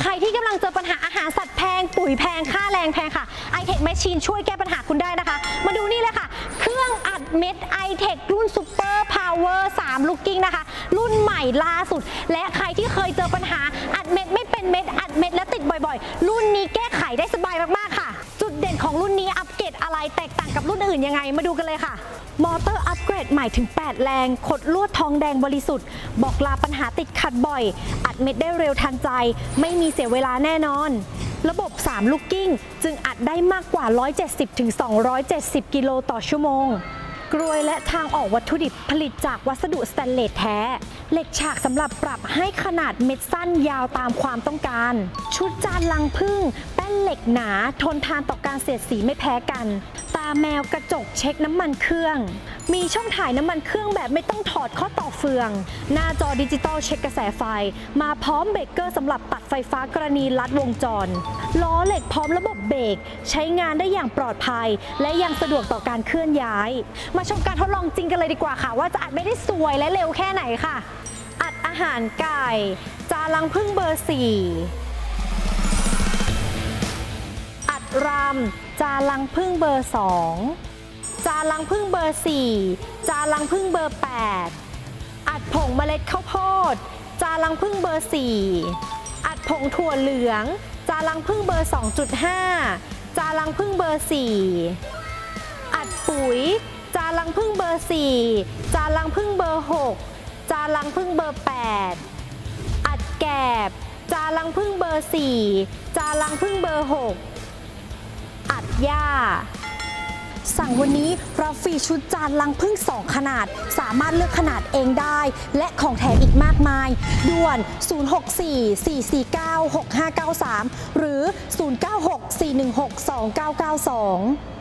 ใครที่กำลังเจอปัญหาอาหารสัตว์แพง ปุ๋ยแพง ค่าแรงแพงค่ะ i t e c h Machine ช่วยแก้ปัญหาคุณได้นะคะ มาดูนี่เลยค่ะ เครื่องอัดเม็ด i t e c h รุ่น Super Power 3 Looking นะคะ รุ่นใหม่ล่าสุด และใครที่เคยเจอปัญหาอัดเม็ดไม่เป็นเม็ดอัดเม็ดและติดบ่อยๆ รุ่นนี้แก้ไขได้สบายมากๆค่ะ จุดเด่นของรุ่นนี้อัปเกรดอะไรแตกต่างกับรุ่นอื่นยังไงมาดูกันเลยค่ะ มอเตอร์อัปเกรดใหม่ถึง 8 แรง ขดลวดทองแดงบริสุทธิ์ บอกลาปัญหาติดขัดบ่อย อัดเม็ดได้เร็วทันใจ ไม่มีเสียเวลาแน่นอน ระบบ 3 ลูกกิ้ง จึงอัดได้มากกว่า 170-270 กิโลต่อชั่วโมงกรวยและทางออกวัตถุดิบผลิตจากวัสดุสแตนเลสแท้ เหล็กฉากสำหรับปรับให้ขนาดเม็ดสั้นยาวตามความต้องการ ชุดจานลังพึ่ง แป้นเหล็กหนา ทนทานต่อการเสียดสีไม่แพ้กัน แมวกระจกเช็คน้ำมันเครื่อง มีช่องถ่ายน้ำมันเครื่องแบบไม่ต้องถอดข้อต่อเฟือง หน้าจอดิจิตอลเช็คกระแสไฟ มาพร้อมเบรกเกอร์สำหรับตัดไฟฟ้ากรณีลัดวงจร ล้อเหล็กพร้อมระบบเบรกใช้งานได้อย่างปลอดภัย และยังสะดวกต่อการเคลื่อนย้าย มาชมการทดลองจริงกันเลยดีกว่าค่ะ ว่าจะอัดไม่ได้สวยและเร็วแค่ไหนค่ะ อัดอาหารไก่ จานลังพึ่งเบอร์4 รำจาลังพึ่งเบอร์2จาลังพึ่งเบอร์4จาลังพึ่งเบอร์8อัดผงเมล็ดข้าวโพด จาลังพึ่งเบอร์4อัดผงถั่วเหลือง จาลังพึ่งเบอร์ 2.5 จานลังพึ่งเบอร์ 4 อัดปุ๋ย จาลังพึ่งเบอร์ 4 จาลังพึ่งเบอร์ 6 จาลังพึ่งเบอร์ 8 อัดแกบ จาลังพึ่งเบอร์ 4 จาลังพึ่งเบอร์6อัด หญ้า สั่งวันนี้เราฟรีชุดจานลังพึ่ง2ขนาด สามารถเลือกขนาดเองได้ และของแถมอีกมากมาย ด่วน 064 449 6593 หรือ 096 416 2992